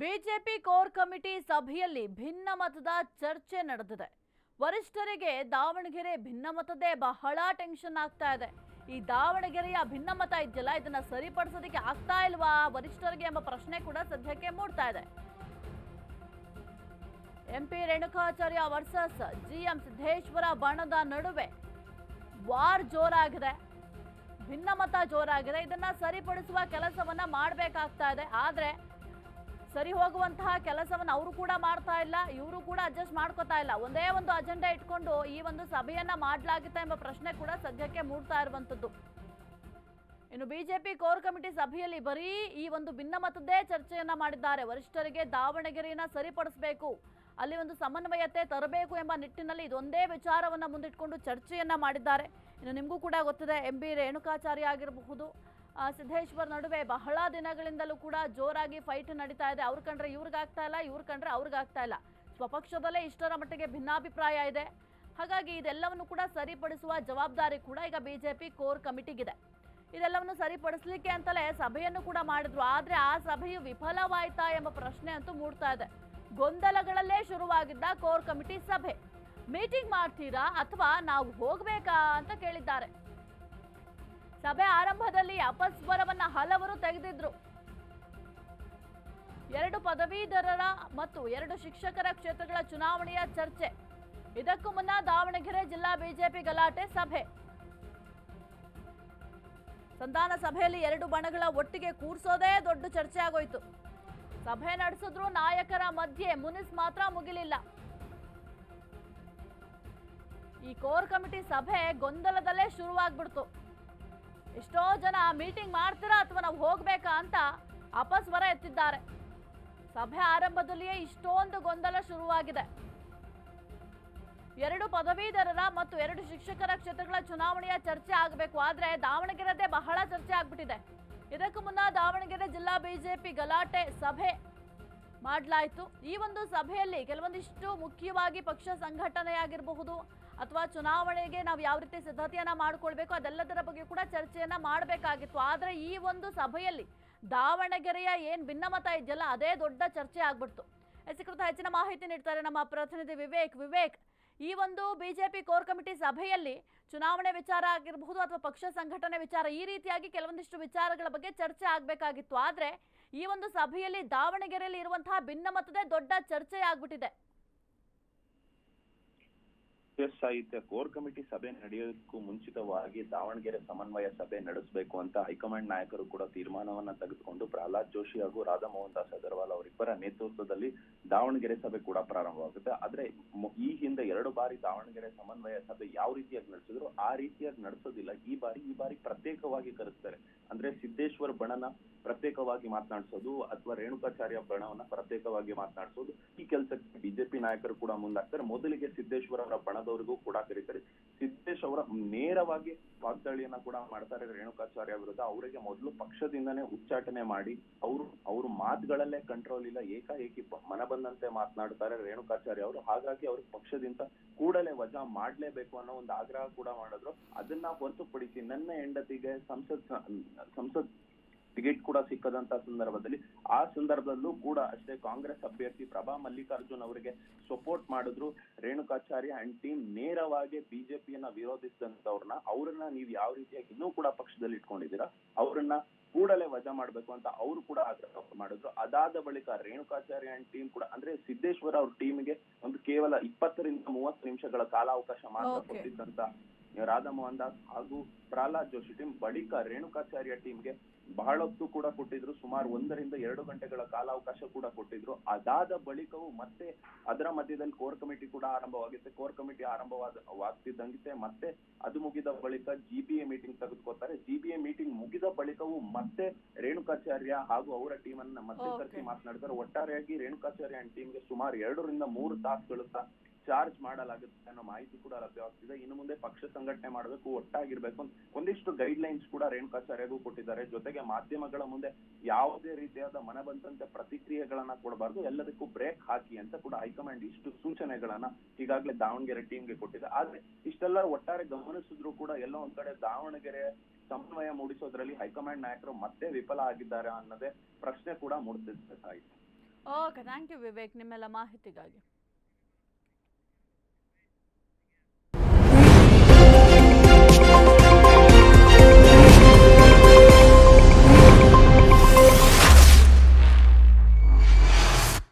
BJP core committee ಸಭೆಯಲ್ಲಿ ಭಿನ್ನಮತದ ಚರ್ಚೆ ನಡೆದಿದೆ. ವರಿಷ್ಠರಿಗೆ ದಾವಣಗೆರೆ ಭಿನ್ನಮತದೇ ಬಹಳ ಟೆನ್ಷನ್ ಆಗ್ತಾ ಇದೆ. ಈ ದಾವಣಗೆರೆಯ ಭಿನ್ನಮತ ಇದೆಯಲ್ಲ, ಇದನ್ನ ಸರಿಪಡಿಸೋದಕ್ಕೆ ಆಗ್ತಾ ಇಲ್ವಾ? ವರಿಷ್ಠರಿಗೆ ಎಂಬ ಪ್ರಶ್ನೆ ಕೂಡ ಸದ್ಯಕ್ಕೆ ಮೂಡ್ತಾ ಇದೆ. MP Renukacharya versus GM Siddeshwara ಬಣದ ನಡುವೆ ವಾರ್ ಜೋರಾಗಿದೆ. ಭಿನ್ನಮತ ಜೋರಾಗಿದೆ. ಇದನ್ನ ಸರಿಪಡಿಸುವ ಕೆಲಸವನ್ನ ಮಾಡಬೇಕಾಗ್ತಾ ಇದೆ. ಆದ್ರೆ ಸರಿ ಹೋಗುವಂತಹ ಕೆಲಸವನ್ನು ಅವರು ಕೂಡ ಮಾಡ್ತಾ ಇಲ್ಲ, ಇವರು ಕೂಡ ಅಡ್ಜಸ್ಟ್ ಮಾಡ್ಕೋತಾ ಇಲ್ಲ. ಒಂದೇ ಒಂದು ಅಜೆಂಡಾ ಇಟ್ಕೊಂಡು ಈ ಒಂದು ಸಭೆಯನ್ನ ಮಾಡಲಾಗಿತ್ತಾ ಎಂಬ ಪ್ರಶ್ನೆ ಕೂಡ ಸದ್ಯಕ್ಕೆ ಮೂಡ್ತಾ ಇರುವಂತದ್ದು ಇನ್ನು ಬಿಜೆಪಿ ಕೋರ್ ಕಮಿಟಿ ಸಭೆಯಲ್ಲಿ ಬರೀ ಈ ಒಂದು ಭಿನ್ನಮತದ್ದೇ ಚರ್ಚೆಯನ್ನ ಮಾಡಿದ್ದಾರೆ. ವರಿಷ್ಠರಿಗೆ ದಾವಣಗೆರೆಯನ್ನ ಸರಿಪಡಿಸಬೇಕು, ಅಲ್ಲಿ ಒಂದು ಸಮನ್ವಯತೆ ತರಬೇಕು ಎಂಬ ನಿಟ್ಟಿನಲ್ಲಿ ಇದೊಂದೇ ವಿಚಾರವನ್ನ ಮುಂದಿಟ್ಕೊಂಡು ಚರ್ಚೆಯನ್ನ ಮಾಡಿದ್ದಾರೆ. ಇನ್ನು ನಿಮಗೂ ಕೂಡ ಗೊತ್ತಿದೆ, ಎಂ ಬಿ ರೇಣುಕಾಚಾರ್ಯ ಆಗಿರಬಹುದು ಸಿದ್ದೇಶ್ವರ್ ನಡುವೆ ಬಹಳ ದಿನಗಳಿಂದಲೂ ಕೂಡ ಜೋರಾಗಿ ಫೈಟ್ ನಡೀತಾ ಇದೆ. ಅವ್ರ ಕಂಡ್ರೆ ಇವ್ರಿಗಾಗ್ತಾ ಇಲ್ಲ, ಇವ್ರ ಕಂಡ್ರೆ ಅವ್ರಿಗಾಗ್ತಾ ಇಲ್ಲ. ಸ್ವಪಕ್ಷದಲ್ಲೇ ಇಷ್ಟರ ಮಟ್ಟಿಗೆ ಭಿನ್ನಾಭಿಪ್ರಾಯ ಇದೆ. ಹಾಗಾಗಿ ಇದೆಲ್ಲವನ್ನು ಕೂಡ ಸರಿಪಡಿಸುವ ಜವಾಬ್ದಾರಿ ಕೂಡ ಈಗ ಬಿಜೆಪಿ ಕೋರ್ ಕಮಿಟಿಗಿದೆ. ಇದೆಲ್ಲವನ್ನು ಸರಿಪಡಿಸಲಿಕ್ಕೆ ಅಂತಲೇ ಸಭೆಯನ್ನು ಕೂಡ ಮಾಡಿದ್ರು. ಆದ್ರೆ ಆ ಸಭೆಯು ವಿಫಲವಾಯ್ತಾ ಎಂಬ ಪ್ರಶ್ನೆ ಅಂತೂ ಮೂಡ್ತಾ ಇದೆ. ಗೊಂದಲಗಳಲ್ಲೇ ಶುರುವಾಗಿದ್ದ ಕೋರ್ ಕಮಿಟಿ ಸಭೆ. ಮೀಟಿಂಗ್ ಮಾಡ್ತೀರಾ ಅಥವಾ ನಾವು ಹೋಗ್ಬೇಕಾ ಅಂತ ಕೇಳಿದ್ದಾರೆ. ಸಭೆ ಆರಂಭದಲ್ಲಿ ಅಪಸ್ವರವನ್ನ ಹಲವರು ತೆಗೆದಿದ್ರು. ಎರಡು ಪದವೀಧರರ ಮತ್ತು ಎರಡು ಶಿಕ್ಷಕರ ಕ್ಷೇತ್ರಗಳ ಚುನಾವಣೆಯ ಚರ್ಚೆ. ಇದಕ್ಕೂ ಮುನ್ನ ದಾವಣಗೆರೆ ಜಿಲ್ಲಾ ಬಿಜೆಪಿ ಗಲಾಟೆ ಸಭೆ. ಸಂಧಾನ ಸಭೆಯಲ್ಲಿ ಎರಡು ಬಣಗಳ ಒಟ್ಟಿಗೆ ಕೂರ್ಸೋದೇ ದೊಡ್ಡ ಚರ್ಚೆ ಆಗೋಯ್ತು. ಸಭೆ ನಡೆಸಿದ್ರು ನಾಯಕರ ಮಧ್ಯೆ ಮುನಿಸ್ ಮಾತ್ರ ಮುಗಿಲಿಲ್ಲ. ಈ ಕೋರ್ ಕಮಿಟಿ ಸಭೆ ಗೊಂದಲದಲ್ಲೇ ಶುರುವಾಗ್ಬಿಡ್ತು. ಎಷ್ಟೋ ಜನ ಮೀಟಿಂಗ್ ಮಾಡ್ತೀರಾ ಅಥವಾ ನಾವು ಹೋಗ್ಬೇಕಾ ಅಂತ ಅಪಸ್ವರ ಎತ್ತಿದ್ದಾರೆ. ಸಭೆ ಆರಂಭದಲ್ಲಿಯೇ ಇಷ್ಟೊಂದು ಗೊಂದಲ ಶುರುವಾಗಿದೆ. ಎರಡು ಪದವೀಧರರ ಮತ್ತು ಎರಡು ಶಿಕ್ಷಕರ ಕ್ಷೇತ್ರಗಳ ಚುನಾವಣೆಯ ಚರ್ಚೆ ಆಗಬೇಕು. ಆದ್ರೆ ದಾವಣಗೆರೆದೇ ಬಹಳ ಚರ್ಚೆ ಆಗ್ಬಿಟ್ಟಿದೆ. ಇದಕ್ಕೂ ಮುನ್ನ ದಾವಣಗೆರೆ ಜಿಲ್ಲಾ ಬಿಜೆಪಿ ಗಲಾಟೆ ಸಭೆ ಮಾಡಲಾಯಿತು. ಈ ಒಂದು ಸಭೆಯಲ್ಲಿ ಕೆಲವೊಂದಿಷ್ಟು ಮುಖ್ಯವಾಗಿ ಪಕ್ಷ ಸಂಘಟನೆಯಾಗಿರಬಹುದು ಅಥವಾ ಚುನಾವಣೆಗೆ ನಾವು ಯಾವ ರೀತಿ ಸಿದ್ಧತೆಯನ್ನು ಮಾಡಿಕೊಳ್ಬೇಕು ಅದೆಲ್ಲದರ ಬಗ್ಗೆ ಕೂಡ ಚರ್ಚೆಯನ್ನ ಮಾಡಬೇಕಾಗಿತ್ತು. ಆದ್ರೆ ಈ ಒಂದು ಸಭೆಯಲ್ಲಿ ದಾವಣಗೆರೆಯ ಏನು ಭಿನ್ನಮತ ಇದೆಯಲ್ಲ, ಅದೇ ದೊಡ್ಡ ಚರ್ಚೆ ಆಗ್ಬಿಡ್ತು. ಎಸ್ ಹೆಚ್ಚಿನ ಮಾಹಿತಿ ನೀಡ್ತಾರೆ ನಮ್ಮ ಪ್ರತಿನಿಧಿ ವಿವೇಕ್. ವಿವೇಕ್, ಈ ಒಂದು ಬಿಜೆಪಿ ಕೋರ್ ಕಮಿಟಿ ಸಭೆಯಲ್ಲಿ ಚುನಾವಣೆ ವಿಚಾರ ಆಗಿರಬಹುದು ಅಥವಾ ಪಕ್ಷ ಸಂಘಟನೆ ವಿಚಾರ, ಈ ರೀತಿಯಾಗಿ ಕೆಲವೊಂದಿಷ್ಟು ವಿಚಾರಗಳ ಬಗ್ಗೆ ಚರ್ಚೆ ಆಗಬೇಕಾಗಿತ್ತು. ಆದ್ರೆ ಈ ಒಂದು ಸಭೆಯಲ್ಲಿ ದಾವಣಗೆರೆಯಲ್ಲಿ ಇರುವಂತಹ ಭಿನ್ನಮತದೇ ದೊಡ್ಡ ಚರ್ಚೆ ಆಗ್ಬಿಟ್ಟಿದೆ. ಎಸ್ ಸಾಹಿತ್ಯ ಕೋರ್ ಕಮಿಟಿ ಸಭೆ ನಡೆಯೋದಕ್ಕೂ ಮುಂಚಿತವಾಗಿ ದಾವಣಗೆರೆ ಸಮನ್ವಯ ಸಭೆ ನಡೆಸಬೇಕು ಅಂತ ಹೈಕಮಾಂಡ್ ನಾಯಕರು ಕೂಡ ತೀರ್ಮಾನವನ್ನ ತೆಗೆದುಕೊಂಡು ಪ್ರಹ್ಲಾದ್ ಜೋಶಿ ಹಾಗೂ ರಾಧಾ ಮೋಹನ್ ದಾಸ್ ಅಗರ್ವಾಲ್ ಅವರಿಬ್ಬರ ನೇತೃತ್ವದಲ್ಲಿ ದಾವಣಗೆರೆ ಸಭೆ ಕೂಡ ಪ್ರಾರಂಭವಾಗುತ್ತೆ. ಆದ್ರೆ ಈ ಹಿಂದೆ ಎರಡು ಬಾರಿ ದಾವಣಗೆರೆ ಸಮನ್ವಯ ಸಭೆ ಯಾವ ರೀತಿಯಾಗಿ ನಡೆಸಿದ್ರು ಆ ರೀತಿಯಾಗಿ ನಡೆಸೋದಿಲ್ಲ. ಈ ಬಾರಿ ಈ ಬಾರಿ ಪ್ರತ್ಯೇಕವಾಗಿ ಕರೆಸ್ತಾರೆ. ಅಂದ್ರೆ ಸಿದ್ದೇಶ್ವರ್ ಬಣನ ಪ್ರತ್ಯೇಕವಾಗಿ ಮಾತನಾಡಿಸೋದು ಅಥವಾ ರೇಣುಕಾಚಾರ್ಯ ಬಣವನ್ನ ಪ್ರತ್ಯೇಕವಾಗಿ ಮಾತನಾಡಿಸೋದು ಈ ಕೆಲಸಕ್ಕೆ ಬಿಜೆಪಿ ನಾಯಕರು ಕೂಡ ಮುಂದಾಗ್ತಾರೆ. ಮೊದಲಿಗೆ ಸಿದ್ದೇಶ್ವರ ಅವರ ಬಣದವರಿಗೂ ಕೂಡ ಕರೀತಾರೆ. ಸಿದ್ದೇಶ್ ಅವರ ನೇರವಾಗಿ ವಾಗ್ದಾಳಿಯನ್ನ ಕೂಡ ಮಾಡ್ತಾರೆ ರೇಣುಕಾಚಾರ್ಯ ವಿರುದ್ಧ. ಅವರಿಗೆ ಮೊದಲು ಪಕ್ಷದಿಂದನೇ ಉಚ್ಚಾಟನೆ ಮಾಡಿ, ಅವರು, ಅವ್ರ ಮಾತುಗಳಲ್ಲೇ ಕಂಟ್ರೋಲ್ ಇಲ್ಲ, ಏಕಾಏಕಿ ಮನ ಬಂದಂತೆ ಮಾತನಾಡ್ತಾರೆ ರೇಣುಕಾಚಾರ್ಯ ಅವರು. ಹಾಗಾಗಿ ಅವ್ರ ಪಕ್ಷದಿಂದ ಕೂಡಲೇ ವಜಾ ಮಾಡ್ಲೇಬೇಕು ಅನ್ನೋ ಒಂದು ಆಗ್ರಹ ಕೂಡ ಮಾಡಿದ್ರು. ಅದನ್ನ ಹೊರತುಪಡಿಸಿ ನನ್ನ ಹೆಂಡತಿಗೆ ಸಂಸತ್ ಸಂಸತ್ ಟಿಕೆಟ್ ಕೂಡ ಸಿಕ್ಕದಂತ ಸಂದರ್ಭದಲ್ಲಿ ಆ ಸಂದರ್ಭದಲ್ಲೂ ಕೂಡ ಅಷ್ಟೇ ಕಾಂಗ್ರೆಸ್ ಅಭ್ಯರ್ಥಿ ಪ್ರಭಾ ಮಲ್ಲಿಕಾರ್ಜುನ್ ಅವರಿಗೆ ಸಪೋರ್ಟ್ ಮಾಡಿದ್ರು ರೇಣುಕಾಚಾರ್ಯ ಅಂಡ್ ಟೀಮ್ ನೇರವಾಗಿ ಬಿಜೆಪಿಯನ್ನ ವಿರೋಧಿಸಿದಂತವ್ರನ್ನ ಅವ್ರನ್ನ ನೀವು ಯಾವ ರೀತಿಯಾಗಿ ಇನ್ನೂ ಕೂಡ ಪಕ್ಷದಲ್ಲಿ ಇಟ್ಕೊಂಡಿದ್ದೀರಾ ಅವ್ರನ್ನ ಕೂಡಲೇ ವಜಾ ಮಾಡ್ಬೇಕು ಅಂತ ಅವರು ಕೂಡ ಆಗ್ರಹ ಮಾಡಿದ್ರು ಅದಾದ ಬಳಿಕ ರೇಣುಕಾಚಾರ್ಯ ಅಂಡ್ ಟೀಮ್ ಕೂಡ ಅಂದ್ರೆ ಸಿದ್ದೇಶ್ವರ ಅವ್ರ ಟೀಮ್ಗೆ ಒಂದು ಕೇವಲ ಇಪ್ಪತ್ತರಿಂದ ಮೂವತ್ತು ನಿಮಿಷಗಳ ಕಾಲಾವಕಾಶ ಮಾತ್ರ. ಕೊಟ್ಟಿದ್ದಂತ ರಾಧಾ ಮೋಹನ್ ದಾಸ್ ಹಾಗೂ ಪ್ರಹ್ಲಾದ್ ಜೋಶಿ ಟೀಮ್ ಬಳಿಕ ರೇಣುಕಾಚಾರ್ಯ ಟೀಮ್ಗೆ ಬಹಳ ಕೂಡ ಕೊಟ್ಟಿದ್ರು. ಸುಮಾರು ಒಂದರಿಂದ ಎರಡು ಗಂಟೆಗಳ ಕಾಲಾವಕಾಶ ಕೂಡ ಕೊಟ್ಟಿದ್ರು. ಅದಾದ ಬಳಿಕವೂ ಮತ್ತೆ ಅದರ ಮಧ್ಯದಲ್ಲಿ ಕೋರ್ ಕಮಿಟಿ ಕೂಡ ಆರಂಭವಾಗುತ್ತೆ. ಕೋರ್ ಕಮಿಟಿ ಆರಂಭವಾದ ಮತ್ತೆ ಅದು ಮುಗಿದ ಬಳಿಕ ಜಿಬಿಎ ಮೀಟಿಂಗ್ ತೆಗೆದುಕೊತಾರೆ ಜಿಬಿಎ ಮೀಟಿಂಗ್ ಮುಗಿದ ಬಳಿಕವೂ ಮತ್ತೆ ರೇಣುಕಾಚಾರ್ಯ ಹಾಗೂ ಅವರ ಟೀಮ್ ಅನ್ನ ಮತ್ತೆ ಕರ್ಸಿ ಕರೆಸಿ ಮಾತನಾಡಿದ್ದಾರೆ. ಒಟ್ಟಾರೆಯಾಗಿ ರೇಣುಕಾಚಾರ್ಯ ಅಂಡ್ ಟೀಮ್ಗೆ ಸುಮಾರು ಎರಡರಿಂದ ಮೂರು ತಾಸುಗಳು ಚಾರ್ಜ್ ಮಾಡಲಾಗುತ್ತೆ ಅನ್ನೋ ಮಾಹಿತಿ ಕೂಡ ಲಭ್ಯವಾಗ್ತಿದೆ ಇನ್ನು ಮುಂದೆ ಪಕ್ಷ ಸಂಘಟನೆ ಮಾಡಬೇಕು ಒಟ್ಟಾಗಿರ್ಬೇಕು ಒಂದಿಷ್ಟು ಗೈಡ್ ಲೈನ್ಸ್ ಕೂಡ ರೇಣುಕಾಚಾರ್ಯಗೂ ಕೊಟ್ಟಿದ್ದಾರೆ. ಜೊತೆಗೆ ಮಾಧ್ಯಮಗಳ ಮುಂದೆ ಯಾವುದೇ ರೀತಿಯಾದ ಮನಬಂದಂತೆ ಪ್ರತಿಕ್ರಿಯೆಗಳನ್ನ ಕೊಡಬಾರ್ದು. ಎಲ್ಲದಕ್ಕೂ ಬ್ರೇಕ್ ಹಾಕಿ ಅಂತ ಕೂಡ ಹೈಕಮಾಂಡ್ ಇಷ್ಟು ಸೂಚನೆಗಳನ್ನ ಈಗಾಗಲೇ ದಾವಣಗೆರೆ ಟೀಮ್ಗೆ ಕೊಟ್ಟಿದೆ. ಆದ್ರೆ ಇಷ್ಟೆಲ್ಲ ಒಟ್ಟಾರೆ ಗಮನಿಸಿದ್ರು ಕೂಡ ಎಲ್ಲೋ ಒಂದ್ ಕಡೆ ದಾವಣಗೆರೆ ಸಮನ್ವಯ ಮೂಡಿಸೋದ್ರಲ್ಲಿ ಹೈಕಮಾಂಡ್ ನಾಯಕರು ಮತ್ತೆ ವಿಫಲ ಆಗಿದ್ದಾರೆ ಅನ್ನೋದೇ ಪ್ರಶ್ನೆ ಕೂಡ ಓಕೆ ಥ್ಯಾಂಕ್ ಯು ವಿವೇಕ್, ನಿಮ್ಮೆಲ್ಲ ಮಾಹಿತಿಗಾಗಿ.